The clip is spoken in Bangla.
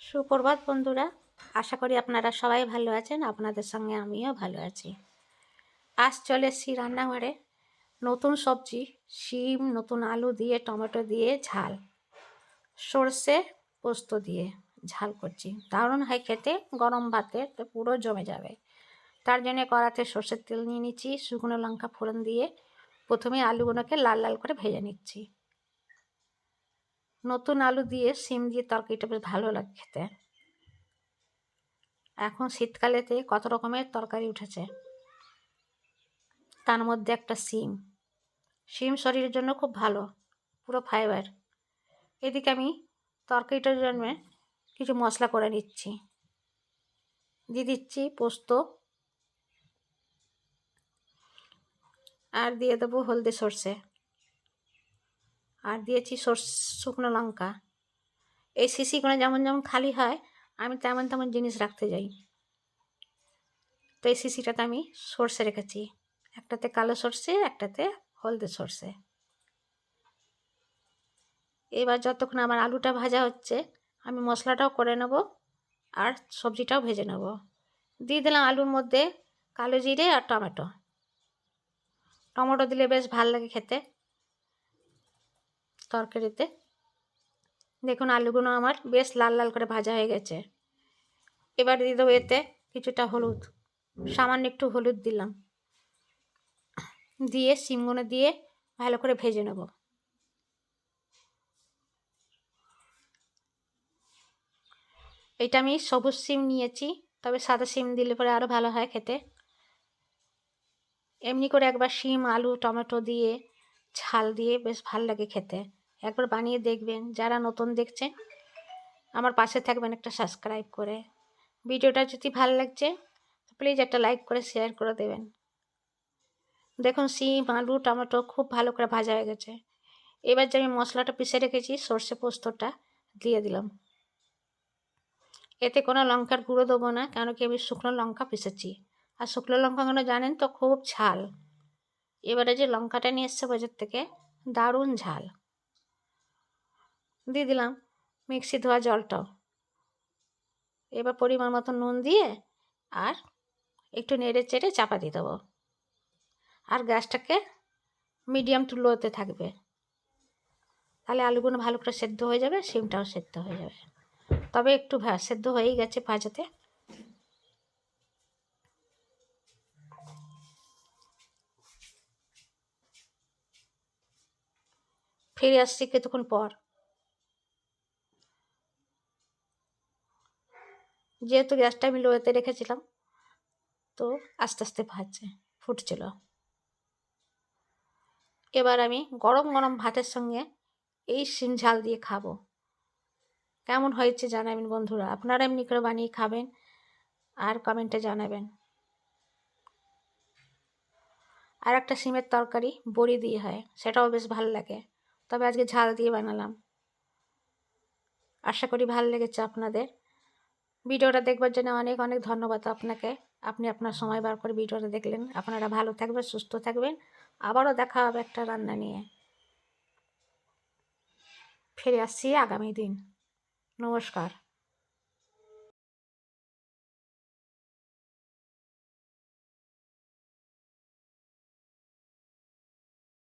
সুপ্রভাত বন্ধুরা, আশা করি আপনারা সবাই ভালো আছেন, আপনাদের সঙ্গে আমিও ভালো আছি। আজ চলে এসছি রান্নাঘরে, নতুন সবজি, শিম, নতুন আলু দিয়ে, টমেটো দিয়ে ঝাল, সর্ষে পোস্ত দিয়ে ঝাল করছি। দারুণ হয় খেতে, গরম ভাতে তো পুরো জমে যাবে। তার জন্য কড়াতে সর্ষের তেল নিয়ে নিচ্ছি, শুকনো লঙ্কা ফোড়ন দিয়ে প্রথমে আলুগুলোকে লাল লাল করে ভেজে নিচ্ছি। নতুন আলু দিয়ে সিম দিয়ে তরকারিটা বেশ ভালো লাগে খেতে। এখন শীতকালেতে কত রকমের তরকারি উঠেছে। তার মধ্যে একটা সিম সিম শরীরের জন্য খুব ভালো, পুরো ফাইবার এদিকে আমি তরকারিটার জন্য কিছু মশলা করে নিচ্ছি। দিয়ে দিচ্ছি পোস্ত। আর দিয়ে দেবো হলদে সর্ষে। আর দিয়েছি শুকনো লঙ্কা। এই শিশিগুলো যেমন যেমন খালি হয়, আমি তেমন তেমন জিনিস রাখতে যাই। তো এই শিশিটাতে আমি সর্ষে রেখেছি। একটাতে কালো সর্ষে, একটাতে হলদে সর্ষে। এবার যতক্ষণ আমার আলুটা ভাজা হচ্ছে, আমি মশলাটাও করে নেব আর সবজিটাও ভেজে নেব। দিয়ে দিলাম আলুর মধ্যে কালো জিরে আর টমেটো। টমেটো দিলে বেশ ভালো লাগে খেতে। তরকারিতে। দেখুন আলুগুলো আমার বেশ লাল লাল করে ভাজা হয়ে গেছে। এবার দিয়ে দেবো এতে কিছুটা হলুদ, সামান্য একটু হলুদ দিলাম। দিয়ে সিমগুলো দিয়ে ভালো করে ভেজে নেব। এটা আমি সবুজ সিম নিয়েছি, তবে সাদা সিম দিলে পরে আরও ভালো হয় খেতে। এমনি করে একবার শিম, আলু, টমেটো দিয়ে ঝাল দিয়ে বেশ ভালো লাগে খেতে। একবার বানিয়ে দেখবেন। যারা নতুন দেখছেন, আমার পাশে থাকবেন একটা সাবস্ক্রাইব করে। ভিডিওটা যদি ভালো লাগছে প্লিজ একটা লাইক করে শেয়ার করে দেবেন। দেখুন, সিম, আলু, টমেটো খুব ভালো করে ভাজা হয়ে গেছে। এবার যে আমি মশলাটা পিষে রেখেছি, সর্ষে পোস্তটা দিয়ে দিলাম। এতে কোনো লঙ্কার গুঁড়ো দেবো না, কেন কি আমি শুকনো লঙ্কা পিষেছি। আর শুকনো লঙ্কাগুলো জানেন তো, খুব ঝাল। এবারে যে লঙ্কাটা নিয়ে এসছে বাজার থেকে, দারুণ ঝাল। দিয়ে দিলাম। মিক্সি ধোয়া জলটাও। এবার পরিমাণ মতো নুন দিয়ে আর একটু নেড়ে চেড়ে চাপা দিয়ে দেবো। আর গ্যাসটাকে মিডিয়াম টু লোতে থাকবে। তাহলে আলুগুলো ভালো করে সেদ্ধ হয়ে যাবে, সিমটাও সেদ্ধ হয়ে যাবে। তবে একটু সেদ্ধ হয়েই গেছে ভাজাতে। ফিরে আসছি কিছুক্ষণ পর। যেহেতু গ্যাসটা আমি লোয়েতে রেখেছিলাম, তো আস্তে আস্তে ভাজছে, ফুটছিল। এবার আমি গরম গরম ভাতের সঙ্গে এই সিম ঝাল দিয়ে খাব। কেমন হয়েছে জানাবেন বন্ধুরা। আপনারা এমনি করে বানিয়ে খাবেন আর কমেন্টে জানাবেন। আর একটা সিমের তরকারি বড়ি দিয়ে হয়, সেটাও বেশ ভালো লাগে। তবে আজকে ঝাল দিয়ে বানালাম। আশা করি ভালো লেগেছে আপনাদের। ভিডিওটা দেখবার জন্য অনেক অনেক ধন্যবাদ আপনাকে। আপনি আপনার সময় বার করে ভিডিওটা দেখলেন। আপনারা ভালো থাকবেন, সুস্থ থাকবেন। আবারও দেখা হবে একটা রান্না নিয়ে। ফিরে আসছি আগামী দিন। নমস্কার।